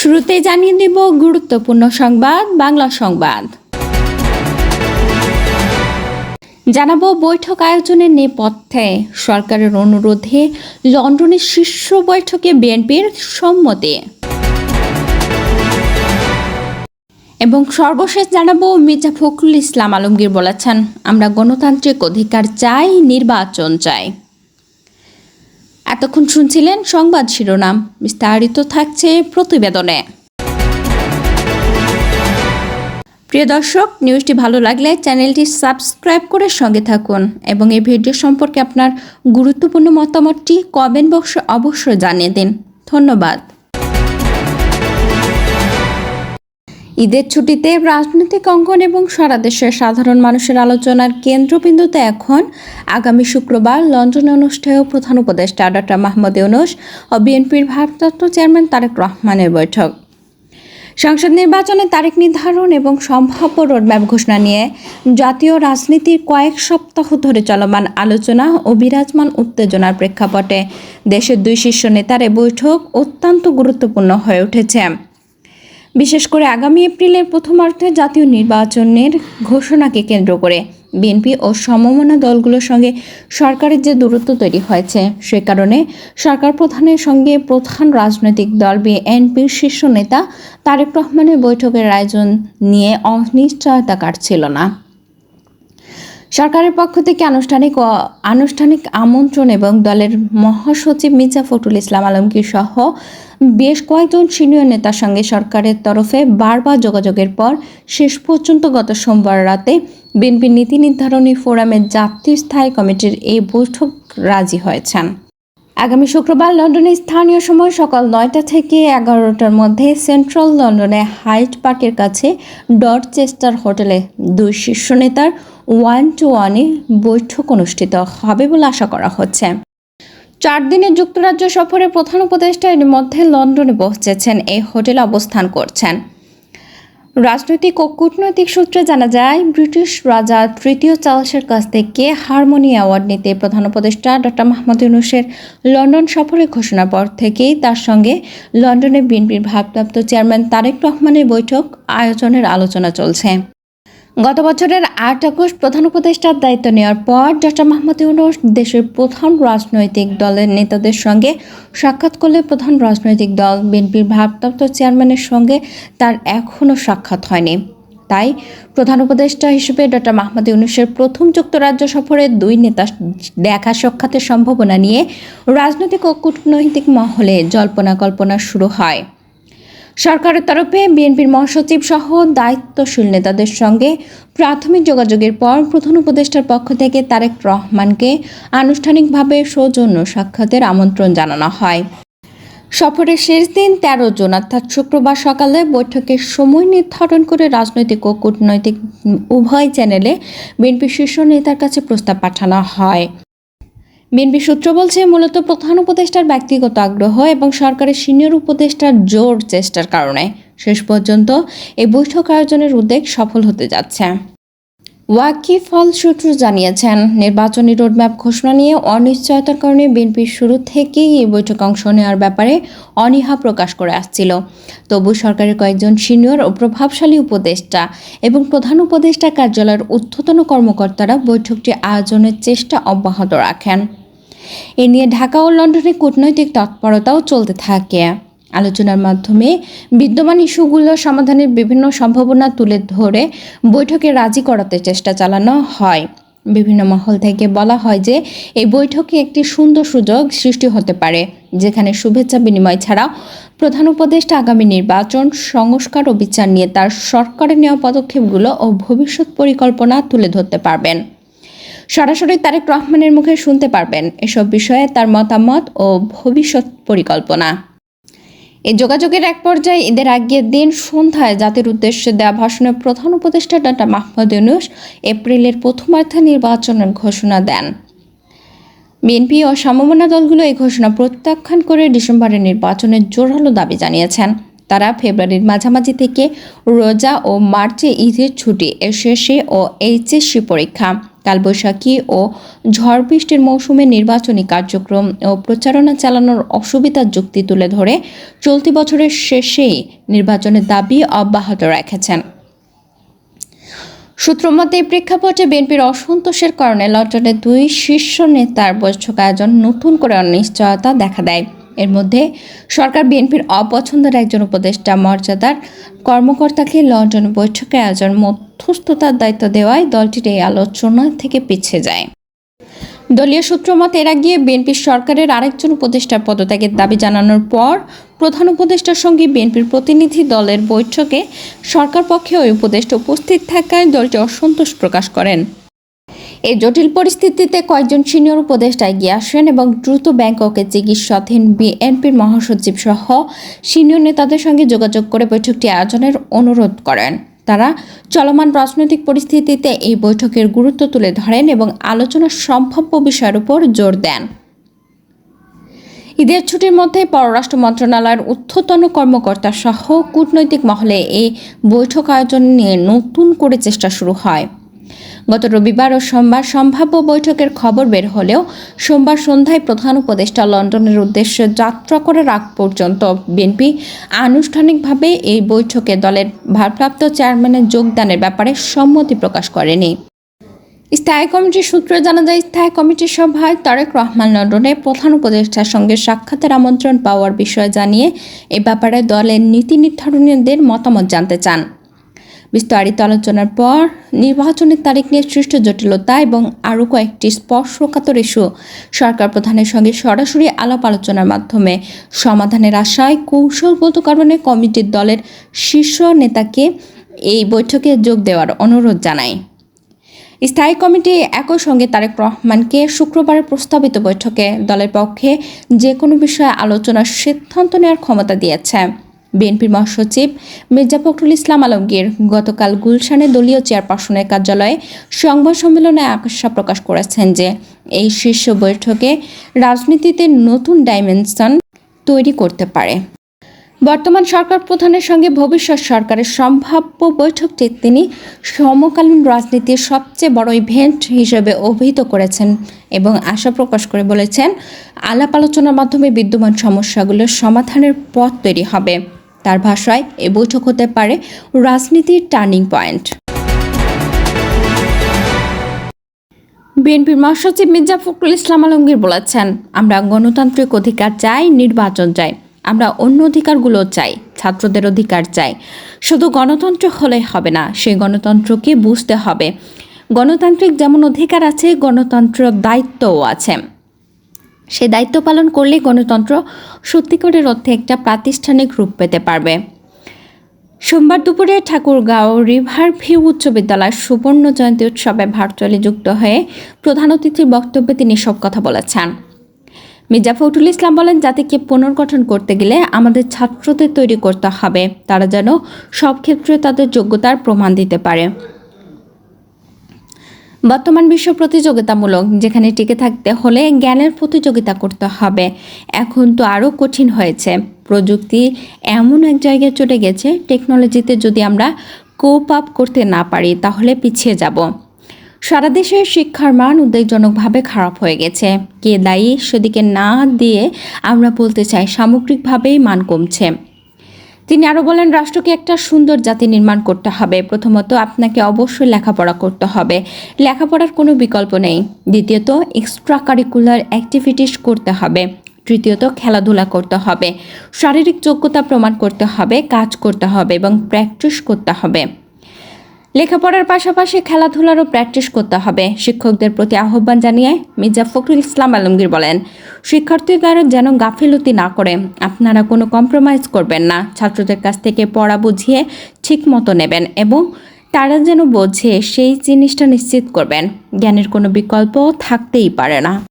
শুরুতে জানিয়ে দেব গুরুত্বপূর্ণ সংবাদ, বাংলা সংবাদ। জানাব বৈঠক আয়োজনের নেপথ্যে। সরকারের অনুরোধে লন্ডনের শীর্ষ বৈঠকে বিএনপির সম্মতি। এবং সর্বশেষ জানাব মির্জা ফখরুল ইসলাম আলমগীর বলেছেন, আমরা গণতান্ত্রিক অধিকার চাই, নির্বাচন চাই। এতক্ষণ শুনছিলেন সংবাদ শিরোনাম। বিস্তারিত থাকছে প্রতিবেদনে। প্রিয় দর্শক, নিউজটি ভালো লাগলে চ্যানেলটি সাবস্ক্রাইব করে সঙ্গে থাকুন এবং এই ভিডিও সম্পর্কে আপনার গুরুত্বপূর্ণ মতামতটি কমেন্ট বক্সে অবশ্যই জানিয়ে দিন। ধন্যবাদ। ঈদের ছুটিতে রাজনৈতিক অঙ্গন এবং সারা দেশের সাধারণ মানুষের আলোচনার কেন্দ্রবিন্দুতে এখন আগামী শুক্রবার লন্ডনে অনুষ্ঠেয় প্রধান উপদেষ্টা ডক্টর মাহমুদ ইউনুস ও বিএনপির ভারপ্রাপ্ত চেয়ারম্যান তারেক রহমানের বৈঠক। সংসদ নির্বাচনে তারিখ নির্ধারণ এবং সম্ভাব্য রোডম্যাপ ঘোষণা নিয়ে জাতীয় রাজনীতির কয়েক সপ্তাহ ধরে চলমান আলোচনা ও বিরাজমান উত্তেজনার প্রেক্ষাপটে দেশের দুই শীর্ষ নেতার বৈঠক অত্যন্ত গুরুত্বপূর্ণ হয়ে উঠেছে। বিশেষ করে আগামী এপ্রিলের প্রথমার্ধে জাতীয় নির্বাচনের ঘোষণাকে কেন্দ্র করে বিএনপি ও সমমনা দলগুলোর সঙ্গে সরকারের যে দূরত্ব তৈরি হয়েছে, সে কারণে সরকার প্রধানের সঙ্গে প্রধান রাজনৈতিক দল বিএনপির শীর্ষ নেতা তারেক রহমানের বৈঠকের আয়োজন নিয়ে অনিশ্চয়তা কাটছিল না। সরকারের পক্ষ থেকে আনুষ্ঠানিক ও আনুষ্ঠানিক আমন্ত্রণ এবং দলের মহাসচিব মির্জা ফখরুল ইসলাম আলমগীর সহ বেশ কয়েকজন সিনিয়র নেতার সঙ্গে সরকারের তরফে বারবার যোগাযোগের পর শেষ পর্যন্ত গত সোমবার রাতে বিএনপি নীতি নির্ধারণী ফোরামের জাতীয় স্থায়ী কমিটির এই বৈঠক রাজি হয়েছেন। আগামী শুক্রবার লন্ডনে স্থানীয় সময় সকাল নয়টা থেকে এগারোটার মধ্যে সেন্ট্রাল লন্ডনে হাইট পার্কের কাছে ডরচেস্টার হোটেলে দুই শীর্ষ নেতার ওয়ান টু ওয়ানে বৈঠক অনুষ্ঠিত হবে বলে আশা করা হচ্ছে। চার দিনের যুক্তরাজ্য সফরে প্রধান উপদেষ্টা এর মধ্যে লন্ডনে পৌঁছেছেন। এই হোটেলে অবস্থান করছেন। রাজনৈতিক ও কূটনৈতিক সূত্রে জানা যায়, ব্রিটিশ রাজা তৃতীয় চার্লসের কাছ থেকে হারমোনি অ্যাওয়ার্ড নিতে প্রধান উপদেষ্টা ডক্টর মাহমুদ ইউনুসের লন্ডন সফরের ঘোষণার পর থেকেই তার সঙ্গে লন্ডনে বিএনপির ভারপ্রাপ্ত চেয়ারম্যান তারেক রহমানের বৈঠক আয়োজনের আলোচনা চলছে। গত বছরের আট আগস্ট প্রধান উপদেষ্টার দায়িত্ব নেওয়ার পর ডক্টর মাহমুদ ইউনুস দেশের প্রধান রাজনৈতিক দলের নেতাদের সঙ্গে সাক্ষাৎ করলে প্রধান রাজনৈতিক দল বিএনপির ভারপ্রাপ্ত চেয়ারম্যানের সঙ্গে তার এখনও সাক্ষাৎ হয়নি। তাই প্রধান উপদেষ্টা হিসেবে ডক্টর মাহমুদ ইউনুসের প্রথম যুক্তরাজ্য সফরে দুই নেতা দেখা সাক্ষাতের সম্ভাবনা নিয়ে রাজনৈতিক ও কূটনৈতিক মহলে জল্পনা কল্পনা শুরু হয়। সরকারের তরফে বিএনপির মহাসচিব সহ দায়িত্বশীল নেতাদের সঙ্গে প্রাথমিক যোগাযোগের পর প্রধান উপদেষ্টার পক্ষ থেকে তারেক রহমানকে আনুষ্ঠানিকভাবে সৌজন্য সাক্ষাতের আমন্ত্রণ জানানো হয়। সফরের শেষ দিন তেরো জুন, অর্থাৎ শুক্রবার সকালে বৈঠকের সময় নির্ধারণ করে রাজনৈতিক ও কূটনৈতিক উভয় চ্যানেলে বিএনপি শীর্ষ নেতার কাছে প্রস্তাব পাঠানো হয়। বিএনপি সূত্র বলছে, মূলত প্রধান উপদেষ্টার ব্যক্তিগত আগ্রহ এবং সরকারের সিনিয়র উপদেষ্টার জোর চেষ্টার কারণে শেষ পর্যন্ত এই বৈঠক আয়োজনের উদ্যোগ সফল হতে যাচ্ছে। ওয়াকিফ ফল সূত্র জানিয়েছেন, নির্বাচনী রোডম্যাপ ঘোষণা নিয়ে অনিশ্চয়তার কারণে বিএনপি শুরু থেকেই এই বৈঠকে অংশ নেওয়ার ব্যাপারে অনীহা প্রকাশ করে আসছিল। তবু সরকারের কয়েকজন সিনিয়র ও প্রভাবশালী উপদেষ্টা এবং প্রধান উপদেষ্টা কার্যালয়ের ঊর্ধ্বতন কর্মকর্তারা বৈঠকটি আয়োজনের চেষ্টা অব্যাহত রাখেন। এ নিয়ে ঢাকা ও লন্ডনে কূটনৈতিক তৎপরতাও চলতে থাকে। আলোচনার মাধ্যমে বিদ্যমান ইস্যুগুলো সমাধানের বিভিন্ন সম্ভাবনা তুলে ধরে বৈঠকে রাজি করাতে চেষ্টা চালানো হয়। বিভিন্ন মহল থেকে বলা হয় যে, এই বৈঠকে একটি সুন্দর সুযোগ সৃষ্টি হতে পারে, যেখানে শুভেচ্ছা বিনিময় ছাড়াও প্রধান উপদেষ্টা আগামী নির্বাচন, সংস্কার ও বিচার নিয়ে তার সরকারের নেওয়া পদক্ষেপগুলো ও ভবিষ্যৎ পরিকল্পনা তুলে ধরতে পারবেন। সরাসরি তারেক রহমানের মুখে শুনতে পারবেন এসব বিষয়ে তার মতামত ও ভবিষ্যৎ পরিকল্পনা। এই যোগাযোগের এক পর্যায়ে ঈদের আগের দিন সন্ধ্যায় জাতির উদ্দেশ্যে দেওয়া ভাষণে প্রধান উপদেষ্টা ডাক্তার মাহমুদ ইউনুস এপ্রিলের প্রথমার্ধে নির্বাচনের ঘোষণা দেন। বিএনপি ও সমমনা দলগুলো এই ঘোষণা প্রত্যাখ্যান করে ডিসেম্বরের নির্বাচনের জোরালো দাবি জানিয়েছেন। তারা ফেব্রুয়ারির মাঝামাঝি থেকে রোজা ও মার্চে ঈদের ছুটি, এসএসসি ও এইচএসসি পরীক্ষা কালবৈশাখী ও ঝড় বৃষ্টির মৌসুমে নির্বাচনী কার্যক্রম ও প্রচারণা চালানোর অসুবিধার যুক্তি তুলে ধরে চলতি বছরের শেষেই নির্বাচনের দাবি অব্যাহত রেখেছেন। সূত্রমতে এই প্রেক্ষাপটে বিএনপির অসন্তোষের কারণে লন্ডনের দুই শীর্ষ নেতার বৈঠক আয়োজন নতুন করে অনিশ্চয়তা দেখা দেয়। এর মধ্যে সরকার বিএনপির অপছন্দের একজন উপদেষ্টা মর্যাদার কর্মকর্তাকে লন্ডন বৈঠকে আয়োজন মধ্যস্থতার দায়িত্ব দেওয়ায় দলটির এই আলোচনা থেকে পিছিয়ে যায়। দলীয় সূত্র মতে, এর আগে বিএনপির সরকারের আরেকজন উপদেষ্টার পদত্যাগের দাবি জানানোর পর প্রধান উপদেষ্টার সঙ্গে বিএনপির প্রতিনিধি দলের বৈঠকে সরকার পক্ষে ওই উপদেষ্টা উপস্থিত থাকায় দলটি অসন্তোষ প্রকাশ করেন। এই জটিল পরিস্থিতিতে কয়েকজন সিনিয়র উপদেষ্টা এগিয়ে আসেন এবং দ্রুত ব্যাংককে চিকিৎসাধীন বিএনপির মহাসচিব সহ সিনিয়র নেতাদের সঙ্গে যোগাযোগ করে বৈঠকটি আয়োজনের অনুরোধ করেন। তারা চলমান রাজনৈতিক পরিস্থিতিতে এই বৈঠকের গুরুত্ব তুলে ধরেন এবং আলোচনার সম্ভাব্য বিষয়ের উপর জোর দেন। ঈদের ছুটির মধ্যে পররাষ্ট্র মন্ত্রণালয়ের ঊর্ধ্বতন কর্মকর্তা সহ কূটনৈতিক মহলে এই বৈঠক আয়োজন নিয়ে নতুন করে চেষ্টা শুরু হয়। গত রবিবার ও সোমবার সম্ভাব্য বৈঠকের খবর বের হলেও সোমবার সন্ধ্যায় প্রধান উপদেষ্টা লন্ডনের উদ্দেশ্যে যাত্রা করার আগ পর্যন্ত বিএনপি আনুষ্ঠানিকভাবে এই বৈঠকে দলের ভারপ্রাপ্ত চেয়ারম্যানের যোগদানের ব্যাপারে সম্মতি প্রকাশ করেনি। স্থায়ী কমিটির সূত্রে জানা যায়, স্থায়ী কমিটির সভায় তারেক রহমান লন্ডনে প্রধান উপদেষ্টার সঙ্গে সাক্ষাতের আমন্ত্রণ পাওয়ার বিষয়ে জানিয়ে এ ব্যাপারে দলের নীতি নির্ধারণীদের মতামত জানতে চান। বিস্তারিত আলোচনার পর, নির্বাচনের তারিখ নিয়ে সৃষ্ট জটিলতা এবং আরও কয়েকটি স্পর্শকাতর ইস্যু সরকার প্রধানের সঙ্গে সরাসরি আলাপ আলোচনার মাধ্যমে। সমাধানের আশায় কৌশলগত কারণে কমিটির দলের শীর্ষ নেতাকে এই বৈঠকে যোগ দেওয়ার অনুরোধ জানায়। স্থায়ী কমিটি একই সঙ্গে তারেক রহমানকে শুক্রবারের প্রস্তাবিত বৈঠকে দলের পক্ষে যে কোনো বিষয়ে আলোচনার সিদ্ধান্ত নেওয়ার ক্ষমতা দিয়েছে। বিএনপির মহাসচিব মির্জা ফখরুল ইসলাম আলমগীর গতকাল গুলশানে দলীয় চেয়ারপারসনের কার্যালয়ে সংবাদ সম্মেলনে আশা প্রকাশ করেছেন যে এই শীর্ষ বৈঠকে রাজনীতিতে নতুন ডাইমেনশন তৈরি করতে পারে। বর্তমান সরকার প্রধানের সঙ্গে ভবিষ্যৎ সরকারের সম্ভাব্য বৈঠকটি তিনি সমকালীন রাজনীতির সবচেয়ে বড় ইভেন্ট হিসেবে অভিহিত করেছেন এবং আশা প্রকাশ করে বলেছেন, আলাপ আলোচনার মাধ্যমে বিদ্যমান সমস্যাগুলোর সমাধানের পথ তৈরি হবে। তার ভাষায় এ বৈঠক হতে পারে রাজনীতির টার্নিং পয়েন্ট। বিএনপির মহাসচিব মির্জা ফখরুল ইসলাম আলমগীর বলেছেন, আমরা গণতান্ত্রিক অধিকার চাই, নির্বাচন চাই। আমরা অন্য অধিকারগুলো চাই, ছাত্রদের অধিকার চাই। শুধু গণতন্ত্র হলে হবে না, সেই গণতন্ত্রকে বুঝতে হবে। গণতান্ত্রিক যেমন অধিকার আছে গণতন্ত্র দায়িত্বও আছে। সে দায়িত্ব পালন করলে গণতন্ত্র সত্যিকারের অর্থে একটা প্রাতিষ্ঠানিক রূপ পেতে পারবে। সোমবার দুপুরে ঠাকুরগাঁও রিভার ভিউ উচ্চ বিদ্যালয়ের সুবর্ণ জয়ন্তী উৎসবে ভার্চুয়ালি যুক্ত হয়ে প্রধান অতিথির বক্তব্যে তিনি সব কথা বলেছেন। মির্জা ফখরুল ইসলাম বলেন, জাতিকে পুনর্গঠন করতে গেলে আমাদের ছাত্রদের তৈরি করতে হবে। তারা যেন সব ক্ষেত্রে তাদের যোগ্যতার প্রমাণ দিতে পারে। বর্তমান বিশ্ব প্রতিযোগিতামূলক, যেখানে টিকে থাকতে হলে জ্ঞানের প্রতিযোগিতা করতে হবে। এখন তো আরও কঠিন হয়েছে। প্রযুক্তি এমন এক জায়গায় চলে গেছে, টেকনোলজিতে যদি আমরা কোপ আপ করতে না পারি, তাহলে পিছিয়ে যাব। সারা দেশের শিক্ষার মান উদ্বেগজনকভাবে খারাপ হয়ে গেছে। কে দায়ী সেদিকে না দিয়ে আমরা বলতে চাই, সামগ্রিকভাবেই মান কমছে। তিনি আরও বলেন, রাষ্ট্রকে একটা সুন্দর জাতি নির্মাণ করতে হবে। প্রথমত আপনাকে অবশ্যই লেখাপড়া করতে হবে। লেখাপড়ার কোনো বিকল্প নেই। দ্বিতীয়ত এক্সট্রা কারিকুলার অ্যাক্টিভিটিস করতে হবে। তৃতীয়ত, খেলাধুলা করতে হবে। শারীরিক যোগ্যতা প্রমাণ করতে হবে, কাজ করতে হবে এবং প্র্যাকটিস করতে হবে। লেখাপড়ার পাশাপাশি খেলাধুলারও প্র্যাকটিস করতে হবে, শিক্ষকদের প্রতি আহ্বান জানিয়ে মির্জা ফখরুল ইসলাম আলমগীর বলেন শিক্ষার্থীরা যেন গাফিলতি না করে, আপনারা কোনো কম্প্রোমাইজ করবেন না, ছাত্রদের কাছ থেকে পড়া বুঝিয়ে ঠিক মতো নেবেন এবং তারা যেন বোঝে সেই জিনিসটা নিশ্চিত করবেন, জ্ঞানের কোনো বিকল্প থাকতেই পারে না।